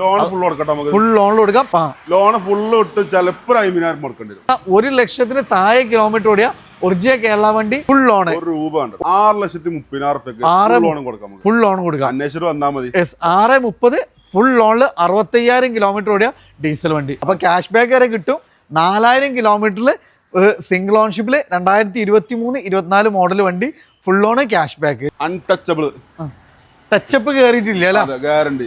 Loan full കൊടുക്കട്ടെ നമുക്ക്? Full loan കൊടുക്കാം. ലോൺ ഫുൾ ഇട്ട് ചിലപ്പോൾ അമ്പതിനായിരം കൊടുക്കേണ്ടി വരും. ഒരു ലക്ഷത്തിന് താഴെ കിലോമീറ്റർ ഓടിയ ഒറിജിനൽ കേരള വണ്ടി ഫുൾ ലോൺ ഒരു രൂപ ഉണ്ട് ആറ് ലക്ഷത്തി മുപ്പതിനായിരം ആറ് ലോൺ കൊടുക്കാം നമുക്ക്. ഫുൾ ലോൺ കൊടുക്കാം. അന്വേഷിച്ചിട്ട് വന്നാൽ മതി. എസ് ആറ് മുപ്പത് ഫുൾ ലോണിൽ അറുപത്തയ്യായിരം കിലോമീറ്റർ ഓടിയ ഡീസൽ വണ്ടി. അപ്പൊ ക്യാഷ് ബാക്ക് വരെ കിട്ടും. നാലായിരം കിലോമീറ്ററിൽ സിംഗിൾ ഓൺഷിപ്പിൽ രണ്ടായിരത്തി ഇരുപത്തി മൂന്ന് ഇരുപത്തിനാല് മോഡൽ വണ്ടി full loan cash back untouchable touch up കയറിയിട്ടില്ല അല്ല? ഗ്യാരണ്ടി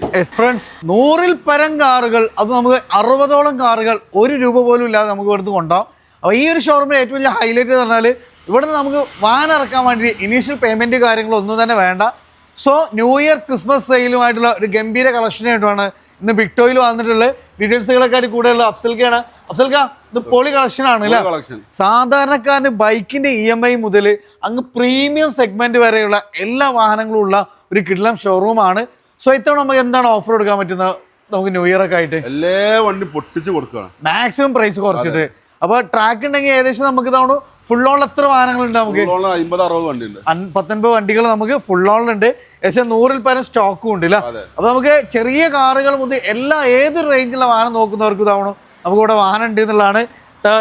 നൂറിൽ പരം കാറുകൾ അത് നമുക്ക് അറുപതോളം കാറുകൾ ഒരു രൂപ പോലും ഇല്ലാതെ നമുക്ക് ഇവിടുന്ന് കൊണ്ടുപോകാം. അപ്പോൾ ഈ ഒരു ഷോറൂമിൽ ഏറ്റവും വലിയ ഹൈലൈറ്റ് എന്ന് പറഞ്ഞാൽ ഇവിടുന്ന് നമുക്ക് വാൻ ഇറക്കാൻ വേണ്ടി ഇനീഷ്യൽ പേയ്മെന്റ് കാര്യങ്ങളൊന്നും തന്നെ വേണ്ട. സോ ന്യൂ ഇയർ ക്രിസ്മസ് സെയിലുമായിട്ടുള്ള ഒരു ഗംഭീര കളക്ഷനായിട്ടാണ് ഇന്ന് ബിക്ടോയിൽ വന്നിട്ടുള്ളത്. ഡീറ്റെയിൽസുകളൊക്കെ കൂടെയുള്ള അഫ്സൽക്കാണ്. അഫ്സൽക്ക ഇത് പോളി കളക്ഷൻ ആണ് അല്ലേ? സാധാരണക്കാരന് ബൈക്കിന്റെ ഇ എം ഐ മുതൽ അങ്ങ് പ്രീമിയം സെഗ്മെന്റ് വരെയുള്ള എല്ലാ വാഹനങ്ങളും ഉള്ള ഒരു കിടിലം ഷോറൂമാണ് സോ ഇത്തവണ നമുക്ക് എന്താണ് ഓഫർ കൊടുക്കാൻ പറ്റുന്നത്? നമുക്ക് ന്യൂ ഇയർ ഒക്കെ ആയിട്ട്. എല്ലാ വണ്ടി പൊട്ടിച്ച് കൊടുക്കുകയാണ്. മാക്സിമം പ്രൈസ് കുറച്ചിട്ട്. അപ്പൊ ട്രാക്ക് ഉണ്ടെങ്കിൽ ഏകദേശം നമുക്ക് ഇതാണ് ഫുൾ ഓൺ എത്ര വാഹനങ്ങളുണ്ട് നമുക്ക്? അമ്പത് അറുപത് ഉണ്ട് പത്തൊൻപത് വണ്ടികൾ നമുക്ക് ഫുൾ ഓണിലുണ്ട് ഏകദേശം നൂറിൽ പരം സ്റ്റോക്കും ഉണ്ട് അല്ല അപ്പൊ നമുക്ക് ചെറിയ കാറുകൾ മുതൽ എല്ലാ ഏതൊരു റേഞ്ചിലുള്ള വാഹനം നോക്കുന്നവർക്ക് ഇതാവണോ. നമുക്ക് ഇവിടെ വാഹനം ഉണ്ട് എന്നുള്ളതാണ്.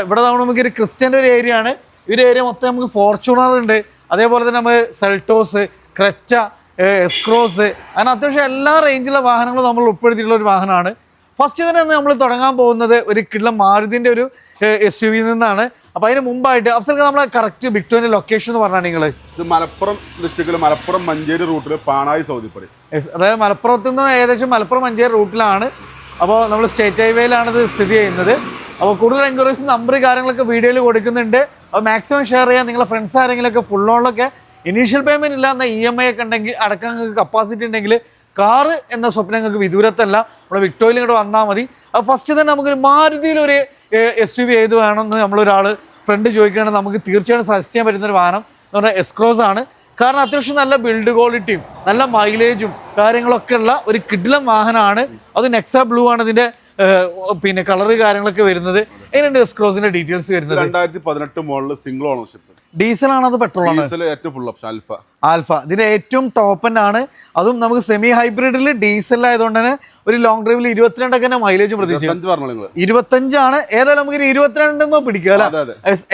ഇവിടെ തവണ നമുക്ക് ഒരു ക്രിസ്ത്യന്റെ ഒരു ഏരിയ ആണ്. ഈ ഒരു ഏരിയ മൊത്തം നമുക്ക് ഫോർച്യൂണർ ഉണ്ട്. അതേപോലെ തന്നെ നമുക്ക് സെൽട്ടോസ് ക്രെറ്റ എസ്ക്രോസ് അങ്ങനെ അത്യാവശ്യം എല്ലാ റേഞ്ചിലുള്ള വാഹനങ്ങളും നമ്മൾ ഉൾപ്പെടുത്തിയിട്ടുള്ള ഒരു വാഹനമാണ്. ഫസ്റ്റ് തന്നെ നമ്മൾ തുടങ്ങാൻ പോകുന്നത് ഒരു കിള്ളം മാരുതിന്റെ ഒരു എസ് യു വിയിൽ നിന്നാണ്. അപ്പൊ അതിന് മുമ്പായിട്ട് അഫ്സൽ നമ്മളെ കറക്റ്റ് ബിക്ടോന്റെ ലൊക്കേഷൻ എന്ന് പറഞ്ഞാൽ നിങ്ങൾ ഇത് മലപ്പുറം ഡിസ്ട്രിക്റ്റിൽ മലപ്പുറം മഞ്ചേരി റൂട്ടിൽ പാണായി സൗദിപ്പടി. അതായത് മലപ്പുറത്ത് നിന്ന് ഏകദേശം മലപ്പുറം മഞ്ചേരി റൂട്ടിലാണ് അപ്പോൾ നമ്മൾ സ്റ്റേറ്റ് ഹൈവേയിലാണ് ഇത് സ്ഥിതി ചെയ്യുന്നത്. അപ്പോൾ കൂടുതൽ എൻക്വയറീസ് നമ്പർ കാര്യങ്ങളൊക്കെ വീഡിയോയിൽ കൊടുക്കുന്നുണ്ട്. അപ്പോൾ മാക്സിമം ഷെയർ ചെയ്യാൻ നിങ്ങളെ ഫ്രണ്ട്സ് ആരെങ്കിലുമൊക്കെ ഫുൾ ഓണിലൊക്കെ ഇനീഷ്യൽ പേയ്മെന്റ് ഇല്ലാന്ന ഇ എം ഐ ഒക്കെ ഉണ്ടെങ്കിൽ അടക്കാൻ കപ്പാസിറ്റി ഉണ്ടെങ്കിൽ കാറ് എന്ന സ്വപ്നങ്ങൾക്ക് വിദൂരത്തല്ല. നമ്മുടെ വിക്ടോയിൽ ഇങ്ങോട്ട് വന്നാൽ മതി. അപ്പോൾ ഫസ്റ്റ് തന്നെ നമുക്കൊരു മാരുതിയിലൊരു എസ് യു വി ഏത് വേണമെന്ന് നമ്മളൊരാൾ ഫ്രണ്ട് ചോദിക്കുകയാണെങ്കിൽ നമുക്ക് തീർച്ചയായിട്ടും സജസ്റ്റ് ചെയ്യാൻ പറ്റുന്ന ഒരു വാഹനം എന്ന് പറഞ്ഞാൽ എസ്ക്രോസ് ആണ്. കാരണം അത്യാവശ്യം നല്ല ബിൽഡ് ക്വാളിറ്റിയും നല്ല മൈലേജും കാര്യങ്ങളൊക്കെ ഉള്ള ഒരു കിഡിലം വാഹനമാണ്. അത് നെക്സ ബ്ലൂ ആണ് ഇതിന്റെ പിന്നെ കളറ് കാര്യങ്ങളൊക്കെ വരുന്നത്. എങ്ങനെയുണ്ട് എസ്ക്രോസിന്റെ ഡീറ്റെയിൽസ് വരുന്നത്? രണ്ടായിരത്തി പതിനെട്ട് മോഡൽ സിംഗിൾ ഓണർഷിപ്പ് ഡീസൽ ആണോ അത് പെട്രോൾ ആണ് അൽഫ ആൽഫ. ഇതിന്റെ ഏറ്റവും ടോപ്പ് ആണ് അതും നമുക്ക് സെമി ഹൈബ്രിഡിൽ ഡീസൽ ആയതുകൊണ്ട് തന്നെ ഒരു ലോങ് ഡ്രൈവിൽ ഇരുപത്തിരണ്ടൊക്കെ തന്നെ മൈലേജ് പ്രതീക്ഷിക്കും. ഇരുപത്തഞ്ചാണ്. ഏതായാലും നമുക്ക് ഇരുപത്തിരണ്ട് പിടിക്കുക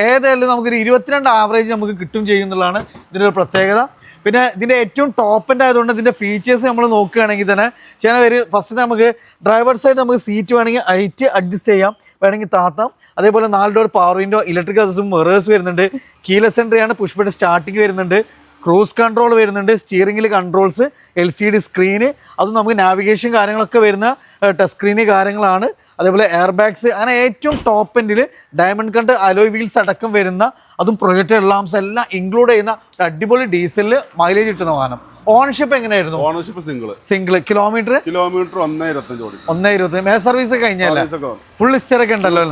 ഏതായാലും നമുക്ക് ഇരുപത്തിരണ്ട് ആവറേജ് നമുക്ക് കിട്ടും ചെയ്യുന്നുള്ളതാണ് ഇതിന്റെ ഒരു പ്രത്യേകത. പിന്നെ ഇതിന്റെ ഏറ്റവും ടോപ്പ് എന്റെ ആയതുകൊണ്ട് ഇതിന്റെ ഫീച്ചേഴ്സ് നമ്മൾ നോക്കുകയാണെങ്കിൽ തന്നെ ചില പേര് ഫസ്റ്റ് നമുക്ക് ഡ്രൈവർ സൈഡ് നമുക്ക് സീറ്റ് വേണമെങ്കിൽ ഹൈറ്റ് അഡ്ജസ്റ്റ് ചെയ്യാം. വേണമെങ്കിൽ താത്താം. അതേപോലെ നാല് ഡോർ പവർ വിൻഡോ ഇലക്ട്രിക് അസസും വെറേഴ്സ് വരുന്നുണ്ട്. കീല ആണ് പുഷ്പയുടെ സ്റ്റാർട്ടിങ് വരുന്നുണ്ട്. ക്രൂസ് കൺട്രോൾ വരുന്നുണ്ട്. സ്റ്റിയറിംഗിൽ controls L C D screen അതും നമുക്ക് നാവിഗേഷൻ കാര്യങ്ങളൊക്കെ വരുന്ന ടച്ച് സ്ക്രീന് കാര്യങ്ങളാണ്. അതേപോലെ എയർ ബാഗ്സ് അങ്ങനെ ഏറ്റവും ടോപ്പ് എൻഡിൽ ഡയമണ്ട് കണ്ട് അലോയ് വീൽസ് അടക്കം വരുന്ന അതും പ്രൊജക്റ്റഡ് ലാംസ് എല്ലാം ഇൻക്ലൂഡ് ചെയ്യുന്ന അടിപൊളി ഡീസലിൽ മൈലേജ് കിട്ടുന്ന വാഹനം. ഓണർഷിപ്പ് എങ്ങനെയായിരുന്നു? Ownership single single kilometre kilometre ഒന്നേ ഇരുപത്തി മേ സർവീസ് വന്നു. ഫുൾ ഹിസ്റ്റർ ഒക്കെ ഉണ്ടല്ലോ?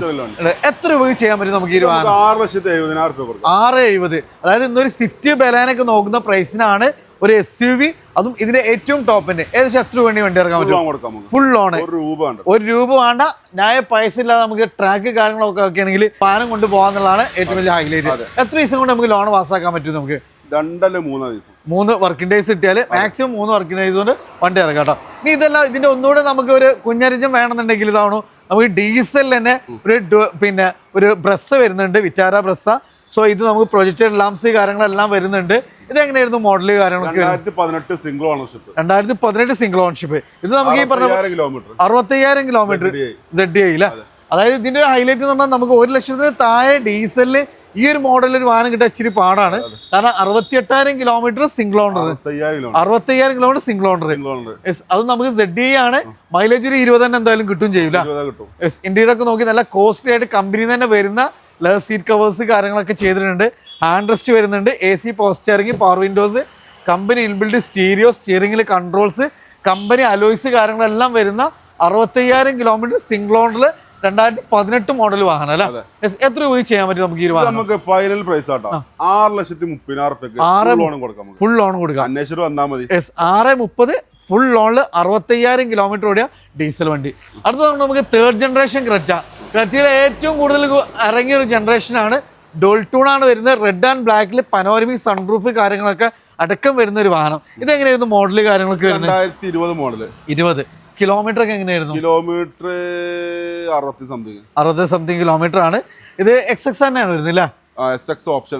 എത്ര രൂപയ്ക്ക് ചെയ്യാൻ പറ്റും നമുക്ക് ഈ ആറ് ലക്ഷത്തി എഴുപതിനായിരം രൂപ ആറ് എഴുപത്. അതായത് ഇന്നൊരു സ്വിഫ്റ്റ് ബലാനൊക്കെ നോക്കുന്ന പ്രൈസിനാണ് ഒരു എസ് യു വി അതും ഇതിന്റെ ഏറ്റവും ടോപ്പിന്റെ ഏകദേശം എത്ര വേണ്ടി വണ്ടി ഇറക്കാൻ പറ്റും? ഫുൾ ഓൺ ഒരു രൂപ ഉണ്ട് ഒരു രൂപ വേണ്ട. ന്യായ പൈസ ഇല്ലാതെ നമുക്ക് ട്രാക്ക് കാര്യങ്ങളൊക്കെ ഒക്കെ ആണെങ്കിൽ പാനം കൊണ്ട് പോകാന്നുള്ളതാണ് ഏറ്റവും വലിയ ഹൈലൈറ്റ് എത്ര ദിവസം കൊണ്ട് നമുക്ക് ലോൺ പാസ്സാക്കാൻ പറ്റും നമുക്ക്? രണ്ടല്ല മൂന്നാം ദിവസം. മൂന്ന് വർക്കിംഗ് ഡേയ്സ് കിട്ടിയാൽ മാക്സിമം മൂന്ന് വർക്കിംഗ് ഡേയ്സ് കൊണ്ട് വണ്ടി ഇറക്കാം കേട്ടോ. ഇനി ഇതെല്ലാം ഇതിന്റെ ഒന്നുകൂടെ നമുക്ക് ഒരു കുഞ്ഞരിജം വേണമെന്നുണ്ടെങ്കിൽ ഇതാണോ നമുക്ക് ഡീസൽ തന്നെ ഒരു പിന്നെ ഒരു ബ്രസ് വരുന്നുണ്ട് വിറ്റാര ബ്രസ്സ. സോ ഇത് നമുക്ക് പ്രൊജക്റ്റഡ് ലാംസ് കാര്യങ്ങളെല്ലാം വരുന്നുണ്ട്. ഇത് എങ്ങനെയായിരുന്നു മോഡൽ കാര്യങ്ങളൊക്കെ? രണ്ടായിരത്തി പതിനെട്ട് സിംഗിൾ ഓണർഷിപ്പ് രണ്ടായിരത്തി പതിനെട്ട് സിംഗിൾ ഓൺഷിപ്പ് ഇത് നമുക്ക് ഈ പറഞ്ഞ കിലോമീറ്റർ അറുപത്തയ്യായിരം കിലോമീറ്റർ സെഡ് ഐ അതായത് ഇതിന്റെ ഹൈലൈറ്റ് എന്ന് പറഞ്ഞാൽ നമുക്ക് ഒരു ലക്ഷത്തിന് താഴെ ഡീസലിൽ ഈ ഒരു മോഡലിൽ ഒരു വാഹനം കിട്ടാൻ ഇച്ചിരി പാടാണ്. കാരണം അറുപത്തി എട്ടായിരം കിലോമീറ്റർ സിംഗിൾ ഓണർ അറുപത്തയ്യായിരം കിലോമീറ്റർ സിംഗിൾ ഓണർ അത് നമുക്ക് സെഡ് ഐ ആണ് മൈലേജ് ഒരു ഇരുപത് തന്നെ എന്തായാലും കിട്ടും ചെയ്യൂല ഇന്ത്യയുടെ ഒക്കെ നോക്കി നല്ല കോസ്റ്റ്ലി ആയിട്ട് കമ്പനി തന്നെ വരുന്ന ലെതർ സീറ്റ് കവേഴ്സ് കാര്യങ്ങളൊക്കെ ചെയ്തിട്ടുണ്ട്. ഹാൻഡ് റെസ്റ്റ് വരുന്നുണ്ട് A C power steering power windows company inbuilt stereo സ്റ്റിയറിംഗിൽ controls company alloys കാര്യങ്ങളെല്ലാം വരുന്ന അറുപത്തയ്യായിരം കിലോമീറ്റർ സിംഗിൾ ഓണറിൽ രണ്ടായിരത്തി പതിനെട്ട് മോഡൽ വാഹനം അല്ലേ? എത്ര രൂപ ചെയ്യാൻ പറ്റും നമുക്ക് ഈ വാഹനം? നമുക്ക് ഫൈനൽ പ്രൈസ് ആട്ടോ. ആറ് ലക്ഷത്തി മുപ്പതിനായിരം ആറ് കൊടുക്കാം ഫുൾ ലോൺ കൊടുക്കാം. അന്വേഷിച്ചിട്ട് വന്നാൽ മതി. ആറ് മുപ്പത് ഫുൾ ലോണിൽ അറുപത്തയ്യായിരം കിലോമീറ്റർ ഓടിയ ഡീസൽ വണ്ടി. അടുത്ത നമുക്ക് തേർഡ് ജനറേഷൻ ക്രെറ്റ ക്രെറ്റയിലെ ഏറ്റവും കൂടുതൽ ഇറങ്ങിയ ഒരു ജനറേഷനാണ് ഡോൾട്ടൂൺ ആണ് വരുന്നത് റെഡ് ആൻഡ് ബ്ലാക്കിൽ പനോരമിക് സൺറൂഫ് കാര്യങ്ങളൊക്കെ അടക്കം വരുന്ന ഒരു വാഹനം. ഇതെങ്ങനെയായിരുന്നു മോഡൽ കാര്യങ്ങളൊക്കെ വരുന്നത്? രണ്ടായിരത്തി ഇരുപത് മോഡൽ ഇരുപത്. കിലോമീറ്റർ ഒക്കെ എങ്ങനെയായിരുന്നു? കിലോമീറ്റർ അറുപത്തി സംതിങ് അറുപത് സംതിങ് കിലോമീറ്റർ ആണ്. ഇത് എക്സ് എക്സ് തന്നെയാണ് വരുന്നത് അല്ലേ എസ് എക്സ് ഓപ്ഷൻ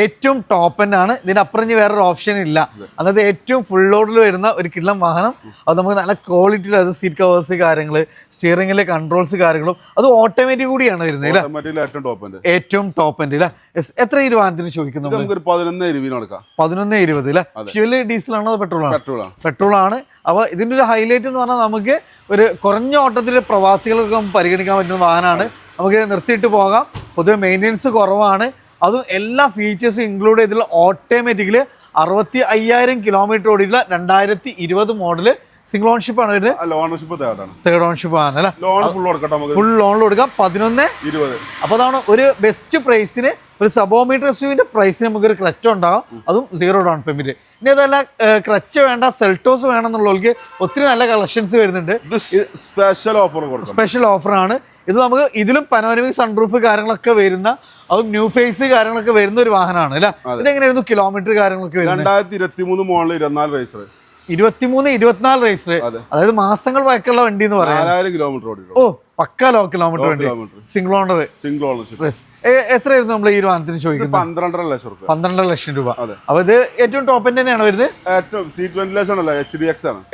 ഏറ്റവും ടോപ്പ് ആണ്. ഇതിന്റെ അപ്പുറം ഇനി വേറൊരു ഓപ്ഷൻ ഇല്ല. അതായത് ഏറ്റവും ഫുൾ ലോഡിൽ വരുന്ന ഒരു കിള്ളം വാഹനം. അത് നമുക്ക് നല്ല ക്വാളിറ്റി അത് സീറ്റ് കവേഴ്സ് കാര്യങ്ങൾ സ്റ്റിയറിംഗിലെ കൺട്രോൾസ് കാര്യങ്ങളും അത് ഓട്ടോമാറ്റിക് കൂടിയാണ് വരുന്നത് ഏറ്റവും ടോപ്പ് എന്റെ. എത്ര ഈ ഒരു വാഹനത്തിന് ചോദിക്കുന്നു ഇത് നമുക്കൊരു പതിനൊന്ന് ഇരുപതിന് കൊടുക്കാം പതിനൊന്ന് ഇരുപത് അല്ലെ? ഫ്യൂൽ ഡീസൽ ആണോ പെട്രോൾ ആണോ? പെട്രോൾ ആണ്. അപ്പോൾ ഇതിന്റെ ഒരു ഹൈലൈറ്റ് എന്ന് പറഞ്ഞാൽ നമുക്ക് ഒരു കുറഞ്ഞ ഓട്ടത്തിൽ പ്രവാസികൾക്ക് പരിഗണിക്കാൻ പറ്റുന്ന വാഹനമാണ്. നമുക്ക് നിർത്തിയിട്ട് പോകാം. പൊതുവെ മെയിന്റെനൻസ് കുറവാണ്. അതും എല്ലാ ഫീച്ചേഴ്സും ഇൻക്ലൂഡ് ചെയ്തിട്ടുള്ള ഓട്ടോമാറ്റിക്കലി അറുപത്തി അയ്യായിരം കിലോമീറ്റർ ഓടിയിട്ടുള്ള രണ്ടായിരത്തി ഇരുപത് മോഡൽ സിംഗിൾ ഓൺഷിപ്പ് ആണ് വരുന്നത്. ലോൺ ഓണർഷിപ്പ് തേർഡാണ് തേർഡ് ഓൺഷിപ്പ് ആണ് അല്ലേ? ലോൺ ഫുൾ കൊടുക്കട്ടെ നമുക്ക്. ഫുൾ ലോണിൽ കൊടുക്കാം. പതിനൊന്ന് ഇരുപത്. അപ്പോൾ അതാണ് ഒരു ബെസ്റ്റ് പ്രൈസിന് ഒരു സബോമീറ്റർ എസ്യുവിന്റെ പ്രൈസിന് നമുക്കൊരു ക്ലച്ച് ഉണ്ടാകും അതും സീറോ ഡൗൺ പേയ്മെന്റ് ഇനി അതല്ല ക്ലച്ച് വേണ്ട സെൽട്ടോസ് വേണമെന്നുള്ളവർക്ക് ഒത്തിരി നല്ല കളക്ഷൻസ് വരുന്നുണ്ട്. സ്പെഷ്യൽ ഓഫർ കൊടുക്കാം സ്പെഷ്യൽ ഓഫറാണ് ഇത് നമുക്ക് ഇതിലും പനോരമിക് സൺപ്രൂഫ് കാര്യങ്ങളൊക്കെ വരുന്ന അതും ന്യൂ ഫേസ് കാര്യങ്ങളൊക്കെ വരുന്ന ഒരു വാഹനമാണ് അല്ലേ? ഇതെങ്ങനെയായിരുന്നു കിലോമീറ്റർ കാര്യങ്ങളൊക്കെ രണ്ടായിരത്തി ഇരുപത്തി മൂന്ന് മോഡൽ ഇരുപത്തിനാല് റേസർ ഇരുപത്തിമൂന്ന് ഇരുപത്തിനാല് രജിസ്റ്റർ അതായത് മാസങ്ങൾ വഴക്കുള്ള വണ്ടി എന്ന് പറയാം. കിലോമീറ്റർ ഓ പക്ക ലോ കിലോമീറ്റർ വണ്ടി. സിംഗിൾ ഓണർ സിംഗിൾ ഓണർ എത്രയായിരുന്നു നമ്മൾ ഈ ഒരു വാഹനത്തിന് ചോദിക്കുന്നത്? പന്ത്രണ്ടര ലക്ഷം രൂപ. പന്ത്രണ്ടര ലക്ഷം രൂപ. അപ്പൊ ഇത് ഏറ്റവും ടോപ്പ് എൻഡ് തന്നെയാണ് വരുന്നത്?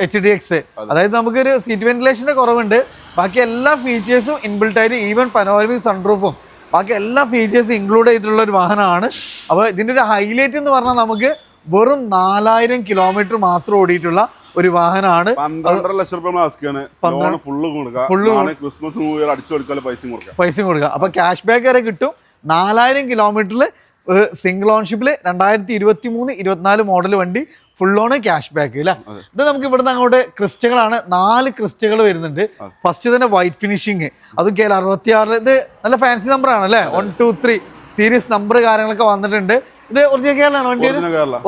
എച്ച് ഡി എക്സ് അതായത് നമുക്കൊരു സീറ്റ് വെന്റിലേഷന്റെ കുറവുണ്ട്. ബാക്കി എല്ലാ ഫീച്ചേഴ്സും ഇൻബിൽട്ട് ആയിട്ട് ഈവൻ പനോരമിക് സൺറൂഫും ബാക്കി എല്ലാ ഫീച്ചേഴ്സും ഇൻക്ലൂഡ് ചെയ്തിട്ടുള്ള ഒരു വാഹനമാണ്. അപ്പോൾ ഇതിന്റെ ഒരു ഹൈലൈറ്റ് എന്ന് പറഞ്ഞാൽ നമുക്ക് വെറും നാലായിരം കിലോമീറ്റർ മാത്രം ഓടിയിട്ടുള്ള ഒരു വാഹനമാണ്. പന്ത്രണ്ടര ലക്ഷം റുപ്യ മാസ്കാണ് ലോൺ ഫുള്ള് കൊടുക്കാം നാളെ ക്രിസ്മസ് അടിച്ചു കൊടുക്കാൻ പൈസയും പൈസയും കൊടുക്കുക. അപ്പൊ ക്യാഷ് ബാക്ക് വരെ കിട്ടും. നാലായിരം കിലോമീറ്ററിൽ സിംഗിൾ ഓൺഷിപ്പിൽ രണ്ടായിരത്തി ഇരുപത്തി മൂന്ന് ഇരുപത്തിനാല് മോഡൽ വണ്ടി ഫുൾ ഓൺ ക്യാഷ് ബാക്ക് അല്ലേ ഇത് നമുക്ക് ഇവിടുന്ന് അങ്ങോട്ട് ക്രിസ്റ്റകളാണ്. നാല് ക്രിസ്റ്റകൾ വരുന്നുണ്ട്. ഫസ്റ്റ് തന്നെ വൈറ്റ് ഫിനിഷിങ് അതും കെ അറുപത്തി ആറിൽ ഇത് നല്ല ഫാൻസി നമ്പർ ആണ് അല്ലേ one two three series number കാര്യങ്ങളൊക്കെ വന്നിട്ടുണ്ട്. ഇത് ഒറിജിനൽ കേരളമാണ് വണ്ടി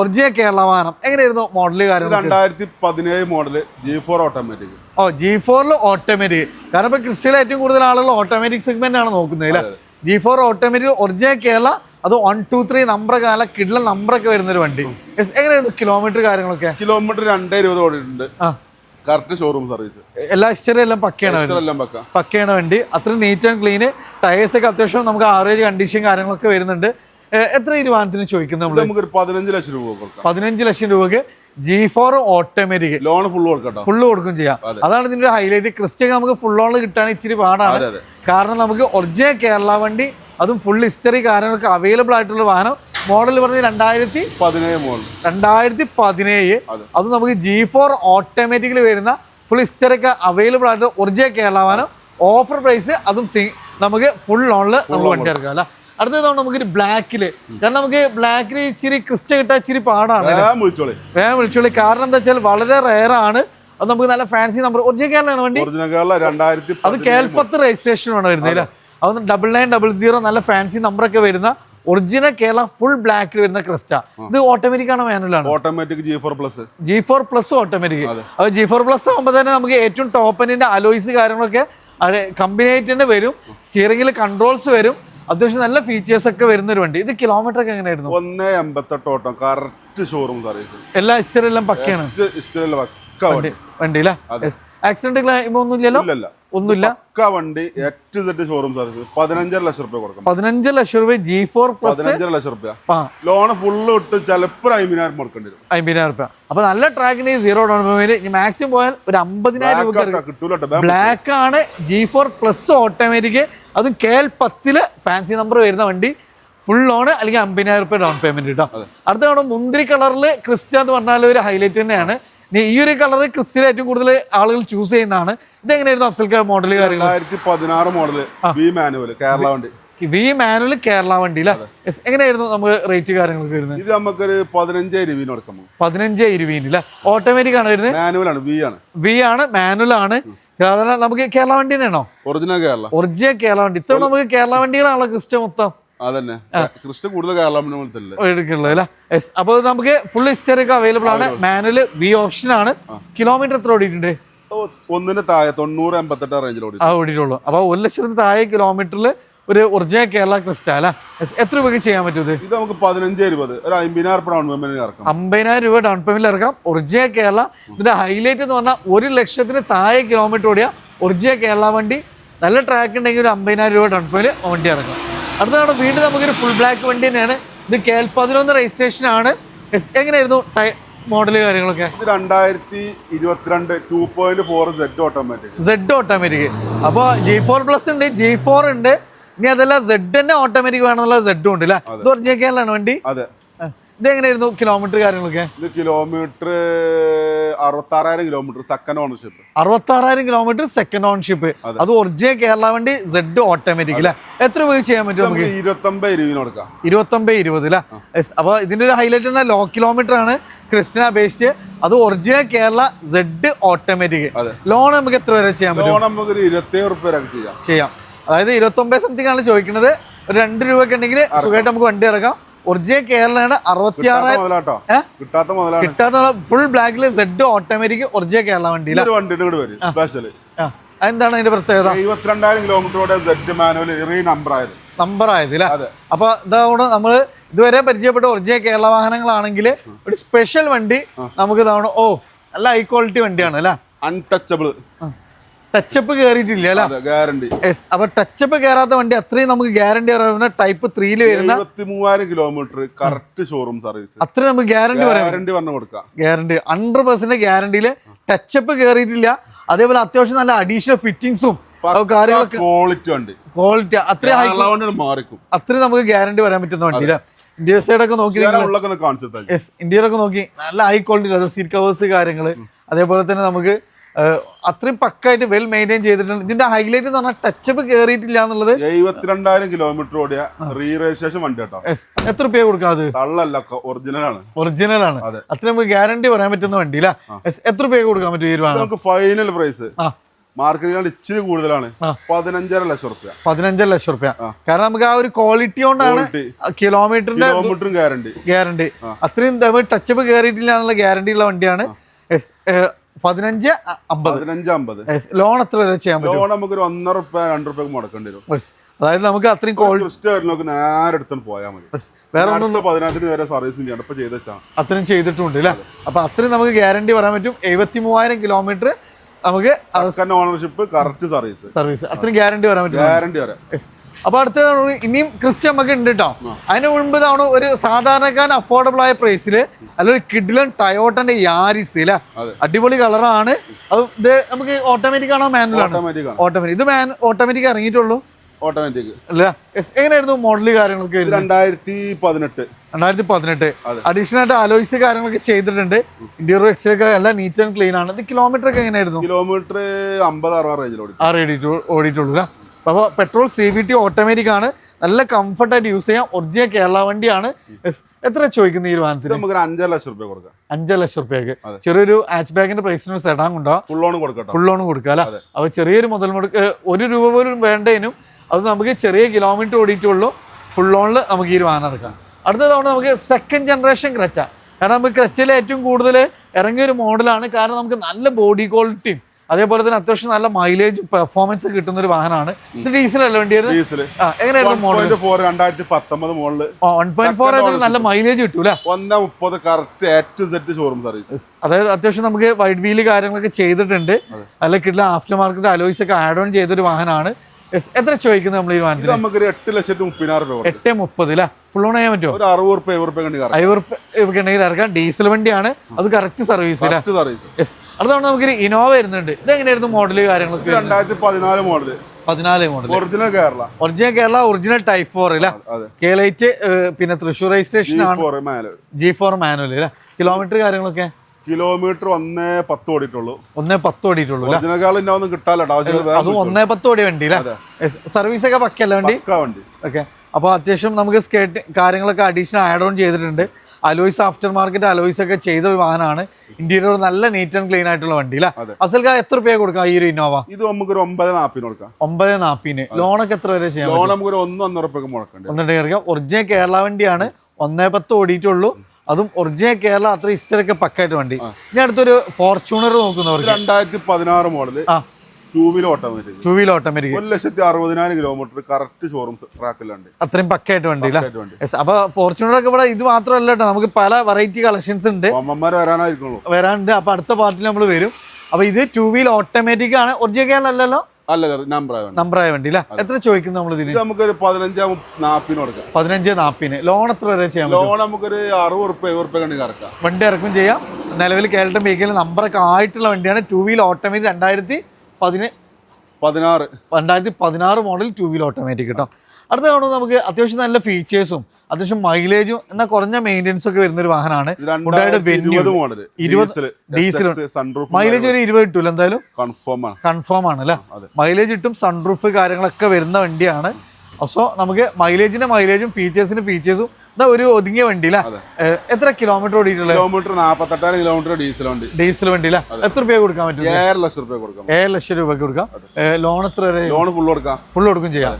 ഒറിജിനൽ കേരള. വാഹനം. എങ്ങനെയായിരുന്നു മോഡൽ കാര്യം രണ്ടായിരത്തി പതിനേഴ് മോഡൽ ജി ഫോർ ഓട്ടോമാറ്റിക് ഓ ജി ഫോറിൽ ഓട്ടോമാറ്റിക് കാരണം ഇപ്പൊ ക്രിസ്റ്റിയിൽ ഏറ്റവും കൂടുതൽ ആളുകൾ ഓട്ടോമാറ്റിക് സെഗ്മെന്റ് ആണ് നോക്കുന്നത് അല്ലേ? G four automatic original Kerala അത് വൺ ടു ത്രീ നമ്പർ കാല കിഡ്ല നമ്പറൊക്കെ വരുന്ന ഒരു വണ്ടി. എങ്ങനെയായിരുന്നു കിലോമീറ്റർ കാര്യങ്ങളൊക്കെ? കിലോമീറ്റർ രണ്ടേ ഇരുപത് ഓടിയിട്ടുണ്ട്. കറക്റ്റ് ഷോറൂം സർവീസ് എല്ലാ ഹിസ്റ്ററി എല്ലാം പക്കയാണ് പക്കയാണ് വണ്ടി. അത്രയും നീറ്റ് ആൻഡ് ക്ലീന് ടയേഴ്സ് ഒക്കെ അത്യാവശ്യം നമുക്ക് ആവറേജ് കണ്ടീഷൻ കാര്യങ്ങളൊക്കെ വരുന്നുണ്ട്. എത്ര ഈ വാഹനത്തിന് ചോദിക്കുന്നത് നമ്മൾ നമുക്ക് പതിനഞ്ച് ലക്ഷം രൂപ പതിനഞ്ച് ലക്ഷം രൂപക്ക് G four automatic loan full കൊടുക്കട്ടോ. ഫുള്ള് കൊടുക്കും ചെയ്യാം. അതാണ് ഇതിന്റെ ഒരു ഹൈലൈറ്റ് ക്രിസ്റ്റ്യൻ നമുക്ക് ഫുൾ ലോൺ കിട്ടാൻ ഇച്ചിരി പാടാണ്. കാരണം നമുക്ക് ഒറിജിനൽ കേരള വണ്ടി അതും ഫുൾ ഹിസ്റ്ററി കാര്യങ്ങളൊക്കെ അവൈലബിൾ ആയിട്ടുള്ള വാഹനം. മോഡൽ പറഞ്ഞ് രണ്ടായിരത്തി പതിനേഴ് മോഡൽ. രണ്ടായിരത്തി പതിനേഴ്. അതെ. നമുക്ക് ജി ഫോർ ഓട്ടോമാറ്റിക്കലി വരുന്ന ഫുൾ ഹിസ്റ്ററി ഒക്കെ അവൈലബിൾ ആയിട്ടുള്ള ഒറിജിനൽ കേരള വാഹനം. ഓഫർ പ്രൈസ് അതും നമുക്ക് ഫുൾ ലോണിൽ നമ്മൾ വണ്ടി ഇറക്കാം അല്ല? അടുത്തത് നമുക്കൊരു ബ്ലാക്കിൽ കാരണം നമുക്ക് ബ്ലാക്കിൽ ഇച്ചിരി ക്രിസ്റ്റ കിട്ടാ ഇച്ചിരി പാടാണ് വേഗം വിളിച്ചോളി. കാരണം എന്താ വെച്ചാൽ വളരെ റെയർ ആണ്. അത് നമുക്ക് നല്ല ഫാൻസി നമ്പർ ഒറിജിനൽ കേരളമാണ് വണ്ടി. അത് കേൾപ്പത്ത് രജിസ്ട്രേഷൻ ആണ് വരുന്നത് അല്ലേ? അതൊന്ന് ഡബിൾ നയൻ ഡബിൾ സീറോ നല്ല ഫാൻസി നമ്പറൊക്കെ വരുന്ന ഒറിജിനൽ കേരള ഫുൾ ബ്ലാക്കിൽ വരുന്ന ക്രിസ്റ്റ. ഇത് ഓട്ടോമാറ്റിക് ആണോ മാനുവലാണ് automatic G four plus G four plus automatic അത്. ജി ഫോർ പ്ലസ് ആകുമ്പോൾ തന്നെ നമുക്ക് ഏറ്റവും ടോപ്പനിന്റെ അലോയ്സ് കാര്യങ്ങളൊക്കെ കമ്പനി ആയിട്ട് തന്നെ വരും. സ്റ്റിയറിംഗിൽ കൺട്രോൾസ് വരും. അത്യാവശ്യം നല്ല ഫീച്ചേഴ്സ് ഒക്കെ വരുന്ന ഒരു വണ്ടി. ഇത് കിലോമീറ്റർ ഒക്കെ എങ്ങനെയായിരുന്നു? ഒന്ന് എൺപത്തെട്ട് ഓട്ടം. കറക്റ്റ് ഷോറൂം സർവീസ് എല്ലാ ഇസ്റ്റർ എല്ലാം പക്കയാണ്? വണ്ടി വണ്ടി. അല്ലേ ആക്സിഡന്റ് ക്ലെയിം ഒന്നും ഇല്ലല്ലോ. ഇല്ലല്ല ഒന്നുമില്ല വണ്ടി ഷോറൂം സർവീസ് പതിനഞ്ചര ലക്ഷം രൂപ കൊടുക്കണം. പതിനഞ്ച് ലക്ഷം രൂപ ജി ഫോർ പതിനഞ്ചര ലക്ഷം രൂപ. ലോൺ ഫുള്ള് ഇട്ട് ചിലപ്പോൾ അമ്പതിനായിരം കൊടുക്കേണ്ടി വരും. അമ്പതിനായിരം രൂപ. അപ്പൊ നല്ല ട്രാക്കിന് സീറോ ഡൗൺ പേയ്മെന്റ് മാക്സിമം പോയാൽ ഒരു അമ്പതിനായിരം രൂപ ബ്ലാക്ക് ആണ് ജി ഫോർ പ്ലസ് ഓട്ടോമാറ്റിക് അതും കെ എൽ പത്തിൽ ഫാൻസി നമ്പർ വരുന്ന വണ്ടി. ഫുൾ ലോണ് അല്ലെങ്കിൽ അമ്പതിനായിരം രൂപ ഡൗൺ പേയ്മെന്റ് കിട്ടാം അടുത്ത മുന്തിരി കളറിൽ ക്രിസ്റ്റ എന്ന് പറഞ്ഞാൽ ഒരു ഹൈലൈറ്റ് തന്നെയാണ്. ഇനി ഈ ഒരു കളർ ക്രിസ്റ്റിൽ ഏറ്റവും കൂടുതൽ ആളുകൾ ചൂസ് ചെയ്യുന്നതാണ്. ഇതെങ്ങനെയായിരുന്നു അഫ്സൽ മോഡൽ രണ്ടായിരത്തി പതിനാറ് മോഡൽ ബി മാനുവൽ കേരള വണ്ടി. വി മാനുവൽ കേരള വണ്ടി. എങ്ങനെയായിരുന്നു നമുക്ക് റേറ്റ് കാര്യങ്ങളൊക്കെ വരുന്നത്? ഇത് നമുക്കൊരു പതിനഞ്ച് രൂപീന് കൊടുക്കാം പതിനഞ്ച് അല്ലേ? ഓട്ടോമാറ്റിക് ആണ് വരുന്നത്? മാനുവൽ ആണ് വി ആണ്. വി ആണ് മാനുവൽ ആണ്. സാധാരണ നമുക്ക് കേരള വണ്ടി തന്നെയാണോ? ഒറിജിനൽ കേരള. ഒറിജിനൽ കേരള വണ്ടി. ഇത്തവണ നമുക്ക് കേരള വണ്ടികളാണല്ലോ ക്രിസ്റ്റ മൊത്തം. അതന്നെ. കൃഷ്ണ കൂടുതൽ കേരള അപ്പോൾ നമുക്ക് ഫുൾ ഹിസ്റ്ററി ഒക്കെ അവൈലബിൾ ആണ് മാനുവൽ വി ഓപ്ഷൻ ആണ്. കിലോമീറ്റർ എത്ര ഓടിയിട്ടുണ്ട്? ഒന്നിന് താഴെ തൊണ്ണൂറ് എൺപത്തെട്ട് റേഞ്ചിൽ ഓടിയിട്ടുള്ളൂ. അപ്പോൾ ഒരു ലക്ഷത്തിന് താഴെ കിലോമീറ്ററിൽ ഒരു ഒറിജിനൽ കേരള ക്രിസ്റ്റ അല്ല. എത്ര രൂപയ്ക്ക് ചെയ്യാൻ പറ്റും ഇത്? ഇത് നമുക്ക് പതിനഞ്ച് ഇരുപത്. ഒരു അമ്പതിനായിരം ഡൗൺ പേയ്മെന്റ് ഇറക്കാം. അമ്പതിനായിരം രൂപ ഡൗൺ പേയ്മെന്റ് ഇറക്കാം. ഒറിജിനൽ കേരള. ഇതിന്റെ ഹൈലൈറ്റ് എന്ന് പറഞ്ഞാൽ ഒരു ലക്ഷത്തിന് താഴെ കിലോമീറ്റർ ഓടിയ ഒറിജിനൽ കേരള വണ്ടി. നല്ല ട്രാക്ക് ഉണ്ടെങ്കിൽ ഒരു അമ്പതിനായിരം രൂപ ഡൗൺ പേയ്മെന്റ് വണ്ടി ഇറക്കാം. അടുത്താണ് വീണ്ടും നമുക്കൊരു ഫുൾ ബ്ലാക്ക് വണ്ടി തന്നെയാണ്. ഇത് കെ എൽ പതിനൊന്ന് രജിസ്ട്രേഷൻ ആണ്. എങ്ങനെയായിരുന്നു മോഡൽ കാര്യങ്ങളൊക്കെ? രണ്ടായിരത്തി ഇരുപത്തിരണ്ട് two point four Z automatic Z automatic അപ്പോൾ ജി ഫോർ പ്ലസ് ഉണ്ട് ജി ഫോർ ഉണ്ട്. ഇനി അതല്ല സെഡ് തന്നെ ഓട്ടോമാറ്റിക് വേണമെന്നുള്ള സെഡും ഉണ്ട് അല്ലേ ഇത് ഒറിജിനൽ കേരളാണ് വണ്ടി? അതെ. ഇത് എങ്ങനെയായിരുന്നു കിലോമീറ്റർ കാര്യങ്ങളൊക്കെ? ഇത് കിലോമീറ്റർ അറുപത്താറായിരം കിലോമീറ്റർ സെക്കൻഡ് ഓണർഷിപ്പ് അറുപത്താറായിരം കിലോമീറ്റർ സെക്കൻഡ് ഓണർഷിപ്പ് അത്. ഒറിജിനൽ കേരള വണ്ടി സെഡ് ഓട്ടോമാറ്റിക് അല്ലേ എത്ര രൂപ ചെയ്യാൻ പറ്റും നമുക്ക്? ഇരുപത്തൊമ്പത് ഇരുപതിന് കൊടുക്കാം. ഇരുപത്തൊമ്പത് ഇരുപത് അല്ലേ അപ്പൊ അപ്പോൾ ഇതിന്റെ ഒരു ഹൈലൈറ്റ് എന്നാൽ ലോ കിലോമീറ്റർ ആണ് ക്രിസ്റ്റിനെ അപേക്ഷിച്ച്. അത് original Kerala Z automatic loan നമുക്ക് എത്ര വരെ ചെയ്യാൻ പറ്റും? ലോൺ നമുക്ക് ഒരു ഇരുപത്തേഴ് റുപ്യ വരെ ചെയ്യാം. ചെയ്യാം. അതായത് ഇരുപത്തൊമ്പത് സംതിങ് ആണ് ചോദിക്കുന്നത്. ഒരു രണ്ട് രൂപയ്ക്ക് ഉണ്ടെങ്കിൽ സുഖമായിട്ട് നമുക്ക് വണ്ടി ഇറക്കാം. ഒറിജിനൽ കേരളയാണ് അറുപത്തി ആറായിരം? കിട്ടാത്ത മുതലാണ്. കിട്ടാത്ത ഫുൾ ബ്ലാക്കിൽ സെഡ് ഓട്ടോമാറ്റിക് ഒറിജിനൽ കേരള വണ്ടി എന്താണ് അതിന്റെ പ്രത്യേകത? എഴുപത്തിരണ്ടായിരം കിലോമീറ്ററോടെ സെഡ് മാനുവൽ നമ്പർ ആയത്. നമ്പർ ആയതില്ല. അപ്പൊ ഇതവിടെ നമ്മൾ ഇതുവരെ പരിചയപ്പെട്ട ഒറിജിനൽ കേരള വാഹനങ്ങളാണെങ്കിൽ ഒരു സ്പെഷ്യൽ വണ്ടി നമുക്ക് ഇതാവണം. ഓ നല്ല ഹൈ ക്വാളിറ്റി വണ്ടിയാണ് അല്ലെ? അൺടച്ചബിൾ ടച്ചപ്പ് കയറിയിട്ടില്ല അല്ലേ? ഗ്യാരണ്ടി യെസ് അപ്പൊ ടച്ചപ്പ് കയറാത്ത വണ്ടി അത്രയും നമുക്ക് ഗ്യാരണ്ടി പറയുന്ന ടൈപ്പ് ത്രീയിൽ വരുന്ന മൂവായിരം കിലോമീറ്റർ കറക്റ്റ് ഷോറൂം സർവീസ് അത്ര നമുക്ക് ഗ്യാരണ്ടി പറയാം ഗ്യാരണ്ടി പറഞ്ഞു കൊടുക്കാം. ഗ്യാരണ്ടി ഹൺഡ്രഡ് പെർസെന്റ് ഗ്യാരണ്ടിയിൽ ടച്ചപ്പ് കയറിയിട്ടില്ല അതേപോലെ അത്യാവശ്യം നല്ല അഡീഷണൽ ഫിറ്റിങ്സും കാര്യങ്ങളൊക്കെ ക്വാളിറ്റി ഉണ്ട് ക്വാളിറ്റി മാറിക്കും. അത്രയും നമുക്ക് ഗ്യാരണ്ടി പറയാൻ പറ്റുന്ന വണ്ടി അല്ലേ? ഇന്ത്യ സൈഡ് ഒക്കെ നോക്കി ഇന്ത്യയിലൊക്കെ നോക്കി നല്ല ഹൈ ക്വാളിറ്റി സീറ്റ് കവേഴ്സ് കാര്യങ്ങൾ. അതേപോലെ തന്നെ നമുക്ക് അത്രയും പക്കായിട്ട് വെൽ മെയിന്റെയിൻ ചെയ്തിട്ടുണ്ട്. ഇതിന്റെ ഹൈലൈറ്റ് എന്ന് പറഞ്ഞാൽ ടച്ചപ്പ് കയറിയിട്ടില്ല എന്നുള്ളത് എഴുപത്തിരണ്ടായിരം കിലോമീറ്റർ ഓടിയ റീ രജിസ്ട്രേഷൻ വണ്ടി കേട്ടോ. എത്ര രൂപ കൊടുക്കാം അത്? തള്ളല്ല ഒറിജിനൽ ആണ്. ഒറിജിനൽ ആണ്. അത്ര നമുക്ക് ഗ്യാരണ്ടി പറയാൻ പറ്റുന്ന വണ്ടി അല്ലേ? എത്ര രൂപ കൊടുക്കാൻ പറ്റും ഈ നമുക്ക് ഫൈനൽ പ്രൈസ് ആ. മാർക്കറ്റിൽ ഇച്ചിരി കൂടുതലാണ്. പതിനഞ്ചര ലക്ഷം റുപ്യ പതിനഞ്ചര ലക്ഷം റുപ്യ കാരണം നമുക്ക് ആ ഒരു ക്വാളിറ്റി കൊണ്ടാണ് കിലോമീറ്ററിന്റെ കിലോമീറ്ററും ഗ്യാരണ്ടി ഗ്യാരണ്ടി അത്രയും ടച്ചപ്പ് കയറിയിട്ടില്ല എന്നുള്ള ഗ്യാരണ്ടി ഉള്ള വണ്ടിയാണ്. പതിനഞ്ച് അമ്പത്. പതിനഞ്ച് അമ്പത്. ലോൺ എത്ര വരെ ചെയ്യാൻ പറ്റും? ലോൺ നമുക്ക് ഒരു ഒന്നര റുപ്യ രണ്ട് റുപ്യ മുടക്കേണ്ടി വരും. അതായത് നമുക്ക് അത്രയും ക്വാളിറ്റി നമുക്ക് നേരെ എടുത്തു പോയാൽ മതി. വേറെ ഒന്നും പതിനായിരത്തിന് വരെ സർവീസും ചെയ്യണം ഇപ്പൊ ചെയ്ത് അത്രയും ചെയ്തിട്ടുണ്ട് അല്ലേ? അപ്പൊ അത്രയും നമുക്ക് ഗ്യാരണ്ടി പറയാൻ പറ്റും. എഴുപത്തി മൂവായിരം കിലോമീറ്റർ നമുക്ക് ഓണർഷിപ്പ് കറക്റ്റ് സർവീസ് സർവീസ് അത്രയും ഗ്യാരണ്ടി പറയാൻ പറ്റും. ഗ്യാരണ്ടി വരെ. അപ്പൊ അടുത്ത ഇനിയും ക്രിസ്ത്യൻ നമുക്ക് ഉണ്ട് കേട്ടോ അതിന് മുൻപ് ഇതാണ് ഒരു സാധാരണക്കാരൻ അഫോർഡബിൾ ആയ പ്രൈസിൽ അല്ലൊരു കിഡിലൻ ടയോട്ടന്റെ യാരിസ് അല്ലെ അടിപൊളി കളറാണ് അത് ഇത് നമുക്ക് ഓട്ടോമാറ്റിക് ആണോ മാനുവൽ ആണോ? ഓട്ടോമാറ്റിക് ഇത് മാൻ ഓട്ടോമാറ്റിക് ഇറങ്ങിയിട്ടുള്ളൂ? ഓട്ടോമാറ്റിക് അല്ല. എങ്ങനെയായിരുന്നു മോഡൽ കാര്യങ്ങളൊക്കെ രണ്ടായിരത്തി പതിനെട്ട്. രണ്ടായിരത്തി പതിനെട്ട് അഡീഷണൽ ആയിട്ട് അലോയ്സ് കാര്യങ്ങളൊക്കെ ചെയ്തിട്ടുണ്ട്. ഇന്റീരിയർ ഒക്കെ എല്ലാം നീറ്റ് ആൻഡ് ക്ലീൻ ആണ്. ഇത് കിലോമീറ്റർ ഒക്കെ എങ്ങനെയായിരുന്നു? കിലോമീറ്റർ അമ്പത് അറുപത് റേഞ്ചിൽ ഓടിയിട്ടുള്ളൂ അല്ലേ അപ്പോൾ petrol C V T automatic ആണ്. നല്ല കംഫർട്ടായിട്ട് യൂസ് ചെയ്യാം. ഒറിജിനൽ കേരള വണ്ടിയാണ്. എത്ര ചോദിക്കുന്ന ഈ വാഹനത്തിന്? നമുക്ക് അഞ്ചര ലക്ഷം റുപ്യ കൊടുക്കാം. അഞ്ചര ലക്ഷം റുപ്യക്ക്. ചെറിയൊരു ഹാച്ച് ബാഗിന്റെ പ്രൈസിന് സെഡാൻ കൊണ്ടുപോകാം ഫുൾ ലോൺ കൊടുക്കട്ടോ ഫുൾ ലോൺ കൊടുക്കുക അല്ല? അപ്പൊ ചെറിയൊരു മുതൽ മുടക്ക് ഒരു രൂപ പോലും വേണ്ടതിനും അത് നമുക്ക് ചെറിയ കിലോമീറ്റർ ഓടിയിട്ടുള്ളൂ. ഫുൾ ലോണിൽ നമുക്ക് ഈ വാഹനം എടുക്കാം. അടുത്ത തവണ നമുക്ക് സെക്കൻഡ് ജനറേഷൻ ക്രെറ്റ കാരണം നമുക്ക് ക്രെറ്റയിൽ ഏറ്റവും കൂടുതൽ ഇറങ്ങിയ ഒരു മോഡലാണ് കാരണം നമുക്ക് നല്ല ബോഡി ക്വാളിറ്റിയും അതേപോലെ തന്നെ അത്യാവശ്യം നല്ല മൈലേജ് പെർഫോമൻസ് കിട്ടുന്ന ഒരു വാഹനമാണ്. ഇത് ഡീസൽ അല്ല വണ്ടിയായിരുന്നു ഡീസൽ എങ്ങനെയായിരുന്നു മോഡൽ ഫോർ രണ്ടായിരത്തി പത്തൊമ്പത് മോളിൽ വൺ പോയിന്റ് ഫോർ ആയതുകൊണ്ട് നല്ല മൈലേജ് കിട്ടൂല ഒന്നേ മുപ്പത് കറക്റ്റ് സെറ്റ് ഷോറൂം സർവീസ് അതായത് അത്യാവശ്യം നമുക്ക് വൈഡ് വീൽ കാര്യങ്ങളൊക്കെ ചെയ്തിട്ടുണ്ട്. അല്ലെങ്കിൽ കിട്ടുന്ന ആഫ്റ്റർ മാർക്കറ്റ് അലോയ്സ് ഒക്കെ ആഡ് ഓൺ ചെയ്തൊരു വാഹനമാണ്. എത്ര ചോദിക്കുന്നത് നമ്മൾ ഈ വാഹനത്തിന് നമുക്കൊരു എട്ട് ലക്ഷത്തി മുപ്പതിനായിരം രൂപ എട്ട് മുപ്പത് അല്ലേ? ഫുൾ ഓൺ ചെയ്യാൻ പറ്റുമോ? ഒരു അറുപത് റുപ്യ അറുപത് റുപ്യ ഇറക്കാം ഡീസൽ വണ്ടിയാണ്. അത് കറക്റ്റ് സർവീസ് സർവീസ് യെസ് നമുക്ക് നമുക്കൊരു ഇനോവ വരുന്നുണ്ട്. ഇത് എങ്ങനെയായിരുന്നു മോഡൽ കാര്യങ്ങളൊക്കെ? രണ്ടായിരത്തി പതിനാല് മോഡൽ പതിനാല് model original Kerala original Kerala original type four അല്ലേ? കേളേറ്റ് പിന്നെ തൃശ്ശൂർ രജിസ്ട്രേഷൻ ആണ്. ജി ഫോർ മാനുവൽ അല്ലേ? കിലോമീറ്റർ കാര്യങ്ങളൊക്കെ? കിലോമീറ്റർ ഒന്നേ പത്ത് ഓടിയിട്ടുള്ളൂ. ഒന്നേ പത്ത് ഓടിയിട്ടുള്ളൂ ഇന്ന ഒന്നും കിട്ടാലോ ആവശ്യം ഒന്നേ പത്ത് ഓടി വണ്ടി അല്ലേ സർവീസ് ഒക്കെ പക്കല്ല വണ്ടി? വണ്ടി. ഓക്കെ. അപ്പോൾ അത്യാവശ്യം നമുക്ക് സ്കേട്ട് കാര്യങ്ങളൊക്കെ അഡീഷണൽ ആഡ് ഓൺ ചെയ്തിട്ടുണ്ട്. അലോയ്സ് ആഫ്റ്റർ മാർക്കറ്റ് അലോയ്സ് ഒക്കെ ചെയ്ത ഒരു വാഹനമാണ്. ഇന്റീരിയർ നല്ല നീറ്റ് ആൻഡ് ക്ലീൻ ആയിട്ടുള്ള വണ്ടി അല്ലേ. അസൽക്ക എത്ര രൂപ കൊടുക്കാം ഈ ഒരു ഇന്നോവ ഇത് നമുക്കൊരു ഒമ്പത് നാപ്പിന് കൊടുക്കാം. ഒമ്പത് നാപ്പിന് ലോണൊക്കെ എത്ര വരെ ചെയ്യാം ലോൺ നമുക്കൊരു ഒന്ന് ഒന്നര മുടക്കണ്ടേ ഒന്നിട്ട് ഒറിജിനൽ കേരള വണ്ടിയാണ്. ഒന്നേ പത്ത് ഓടിയിട്ടുള്ളൂ. അതും ഒറിജിനൽ കേരള അത്ര ഇസ്റ്ററൊക്കെ പക്കായിട്ട് വണ്ടി. ഞാൻ അടുത്തൊരു ഫോർച്യൂണർ നോക്കുന്നവർക്ക് രണ്ടായിരത്തി പതിനാറ് model two wheel automatic two wheel automatic ഒരു ലക്ഷത്തി അറുപതിനായിരം കിലോമീറ്റർ കറക്റ്റ് ഷോറൂം ട്രാക്കിലുണ്ട് അത്രയും പക്കായിട്ട് വണ്ടി അപ്പൊ ഫോർച്യൂണർ ഒക്കെ ഇവിടെ ഇത് മാത്രമല്ല കേട്ടോ. നമുക്ക് പല വെറൈറ്റി കളക്ഷൻസ് ഉണ്ട്. അമ്മമാര് വരാനായിരിക്കുള്ളൂ. വരാനുണ്ട്. അപ്പൊ അടുത്ത പാർട്ടിൽ നമ്മൾ വരും. അപ്പൊ ഇത് ടൂ വീൽ ഓട്ടോമാറ്റിക് ആണ്. ഒറിജിനൽ അല്ലല്ലോ? അല്ല നമ്പർ വണ്ടി. വണ്ടി അല്ലേ എത്ര ചോദിക്കുന്നു നമ്മൾ ഇതിന് ഇത് നമുക്കൊരു പതിനഞ്ചാം നാപ്പിന് കൊടുക്കാം. പതിനഞ്ച് നാപ്പിന്. ലോൺ എത്ര വരെ ചെയ്യാം ലോൺ നമുക്കൊരു അറുപത് ഉറുപ്പ്യ ഉറുപ്പ്യ കണ്ടി വണ്ടി ഇറക്കും ചെയ്യാം. നിലവിൽ കേരള നമ്പർ നമ്പറൊക്കെ ആയിട്ടുള്ള വണ്ടിയാണ് ടു വീൽ ഓട്ടോമാറ്റിക് രണ്ടായിരത്തി പതിന് പതിനാറ്. രണ്ടായിരത്തി പതിനാറ് മോഡൽ ടു വീൽ ഓട്ടോമാറ്റിക് കേട്ടോ. അടുത്ത കാണുമ്പോൾ നമുക്ക് അത്യാവശ്യം നല്ല ഫീച്ചേഴ്സും അത്യാവശ്യം മൈലേജും എന്നാൽ കുറഞ്ഞ മെയിന്റെനൻസ് ഒക്കെ വരുന്ന ഒരു വാഹനമാണ്. ഇത്. ഇരുപത് ഡീസൽ മൈലേജ് ഒരു ഇരുപത് കിട്ടൂല എന്തായാലും? കൺഫേം ആണ്. കൺഫേം ആണ് അല്ലേ? മൈലേജ് ഇട്ടും സൺറൂഫ് കാര്യങ്ങളൊക്കെ വരുന്ന വണ്ടിയാണ്. സോ നമുക്ക് മൈലേജിന്റെ മൈലേജും ഫീച്ചേഴ്സിന്റെ ഫീച്ചേഴ്സും എന്നാ ഒരു ഒതുങ്ങിയ വണ്ടി അല്ലേ എത്ര കിലോമീറ്റർ ഓടിയിട്ടുള്ളത്? കിലോമീറ്റർ നാപ്പത്തെട്ടായിരം കിലോമീറ്റർ ഡീസൽ വണ്ടി. ഡീസൽ വണ്ടി അല്ലേ എത്ര രൂപ കൊടുക്കാൻ പറ്റും ഏഴ് ലക്ഷം രൂപ കൊടുക്കാം ഏഴ് ലക്ഷം രൂപ കൊടുക്കാം. ലോൺ എത്ര ലോൺ ഫുൾ കൊടുക്കാം. ഫുൾ കൊടുക്കും ചെയ്യാം.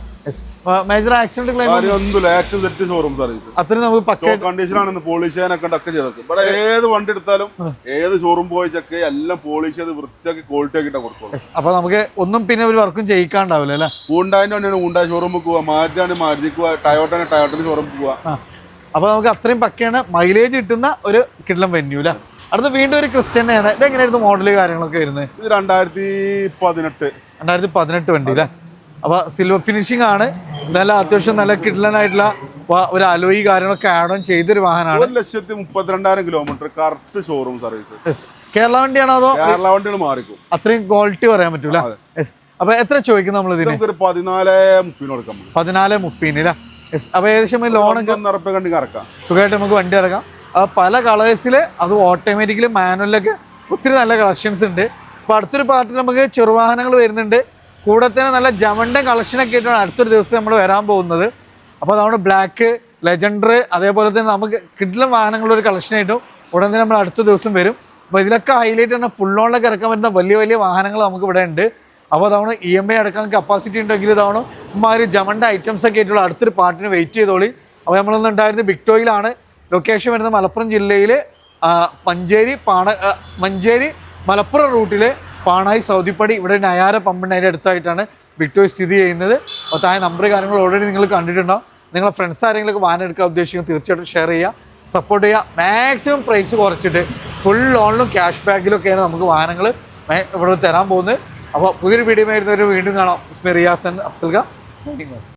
മേജർ ആക്സിഡന്റ് ക്ലെയിം കാര്യം ഒന്നും ലാക്ട് ഷോറൂം സർവീസ് അത്രയും നമുക്ക് പക്ക കണ്ടീഷനാണ് പോളിഷ് ചെയ്യാനൊക്കെ ഒക്കെ ചെയ്തൊക്കെ ഇവിടെ ഏത് വണ്ടി എടുത്താലും ഏത് ഷോറൂം പോയി ചെക്ക് എല്ലാം പോളിഷ് ചെയ്ത് വൃത്തിയാക്കി ക്വാളിറ്റി ആക്കിയിട്ട് കൊടുക്കും അപ്പൊ നമുക്ക് ഒന്നും പിന്നെ ഒരു വർക്കും ചെയ്യിക്കാണ്ടാവില്ല അല്ലേ? ഊണ്ടാന്റെ വണ്ടിയാണ് ഊണ്ടായ ഷോറൂമിൽ പോവുക മാരുതിയാണ് മാരുതിക്ക് പോവുക ടയോട്ടാണ് ടയോട്ടിന് ഷോറൂമിൽ പോവുക ആ. അപ്പൊ നമുക്ക് അത്രയും പക്കയാണ് മൈലേജ് കിട്ടുന്ന ഒരു കിടലം വെന്യൂ അല്ലേ? അടുത്ത വീണ്ടും ഒരു ക്രിസ്ത്യനെയാണ് ഇത് എങ്ങനെയായിരുന്നു മോഡൽ കാര്യങ്ങളൊക്കെ വരുന്നത്? ഇത് രണ്ടായിരത്തി പതിനെട്ട്. രണ്ടായിരത്തി പതിനെട്ട് വണ്ടി അല്ലേ? അപ്പൊ സിൽവർ ഫിനിഷിംഗ് ആണ്. നല്ല അത്യാവശ്യം നല്ല കിഡ്ലനായിട്ടുള്ള ഒരു അലോയി കാര്യങ്ങളൊക്കെ ആഡ് ഓൺ ചെയ്തൊരു വാഹനമാണ്. ഒരു ലക്ഷത്തി മുപ്പത്തിരണ്ടായിരം kilometre correct showroom service. Kerala വണ്ടിയാണോ അതോ കേരള വണ്ടികൾ മാറിക്കും. അത്രയും ക്വാളിറ്റി പറയാൻ പറ്റൂല. അപ്പൊ എത്ര ചോദിക്കും നമ്മൾ ഇത് ഇതിന് പതിനാല് മുപ്പിന് കൊടുക്കാം. പതിനാല് മുപ്പതിന് അല്ലേ അപ്പൊ ഏകദേശം ലോണൊക്കെ സുഖമായിട്ട് നമുക്ക് വണ്ടി ഇറക്കാം. പല കളേഴ്സിൽ അത് ഓട്ടോമാറ്റിക്കലി മാനുവലിലൊക്കെ ഒത്തിരി നല്ല കളക്ഷൻസ് ഉണ്ട്. അപ്പൊ അടുത്തൊരു പാർട്ടിൽ നമുക്ക് ചെറുവാഹനങ്ങൾ വരുന്നുണ്ട്. കൂടെ തന്നെ നല്ല ജമണ്ടൻ കളക്ഷനൊക്കെ ആയിട്ടാണ് അടുത്തൊരു ദിവസം നമ്മൾ വരാൻ പോകുന്നത്. അപ്പോൾ നമ്മുടെ ബ്ലാക്ക് ലെജൻഡർ അതേപോലെ തന്നെ നമുക്ക് കിട്ടുന്ന വാഹനങ്ങളുടെ ഒരു കളക്ഷനായിട്ടും ഉടൻ തന്നെ നമ്മൾ അടുത്ത ദിവസം വരും. അപ്പോൾ ഇതിലൊക്കെ ഹൈലൈറ്റ് ആണ് ഫുൾ ഓണിലൊക്കെ ഇറക്കാൻ പറ്റുന്ന വലിയ വലിയ വാഹനങ്ങൾ നമുക്ക് ഇവിടെ ഉണ്ട്. അപ്പോൾ അതാണ് ഇ എം ഐ അടക്കാൻ കപ്പാസിറ്റി ഉണ്ടെങ്കിൽ ഇതാണ് ഇമാതിരി ജമണ്ട ഐറ്റംസ് ഒക്കെ ആയിട്ടുള്ള അടുത്തൊരു പാർട്ടിന് വെയിറ്റ് ചെയ്തോളി. അപ്പോൾ നമ്മളൊന്ന് ഉണ്ടായിരുന്നത് വിക്ടോയിലാണ് ലൊക്കേഷൻ വരുന്നത് മലപ്പുറം ജില്ലയിൽ മഞ്ചേരി പാണ മഞ്ചേരി മലപ്പുറം റൂട്ടിൽ പാണായി സൗദിപ്പടി ഇവിടെ നയാര പമ്പിന്റെ അതിന്റെ അടുത്തായിട്ടാണ് ബിറ്റോയ് സ്ഥിതി ചെയ്യുന്നത്. അപ്പോൾ താഴെ നമ്പർ കാര്യങ്ങൾ ഓൾറെഡി നിങ്ങൾ കണ്ടിട്ടുണ്ടാവും. നിങ്ങളെ ഫ്രണ്ട്സ് ആരെങ്കിലും വാഹനം എടുക്കാൻ ഉദ്ദേശിക്കുന്നത് തീർച്ചയായിട്ടും ഷെയർ ചെയ്യുക. സപ്പോർട്ട് ചെയ്യുക. മാക്സിമം പ്രൈസ് കുറച്ചിട്ട് ഫുൾ ലോണിലും ക്യാഷ് ബാക്കിലൊക്കെയാണ് നമുക്ക് വാഹനങ്ങൾ ഇവിടെ തരാൻ പോകുന്നത്. അപ്പോൾ പുതിയൊരു വീഡിയോ വരുന്നവർ വീണ്ടും കാണാം. ഉസ്മെ റിയാസൻ അഫ്സൽഗ സൈനിങ്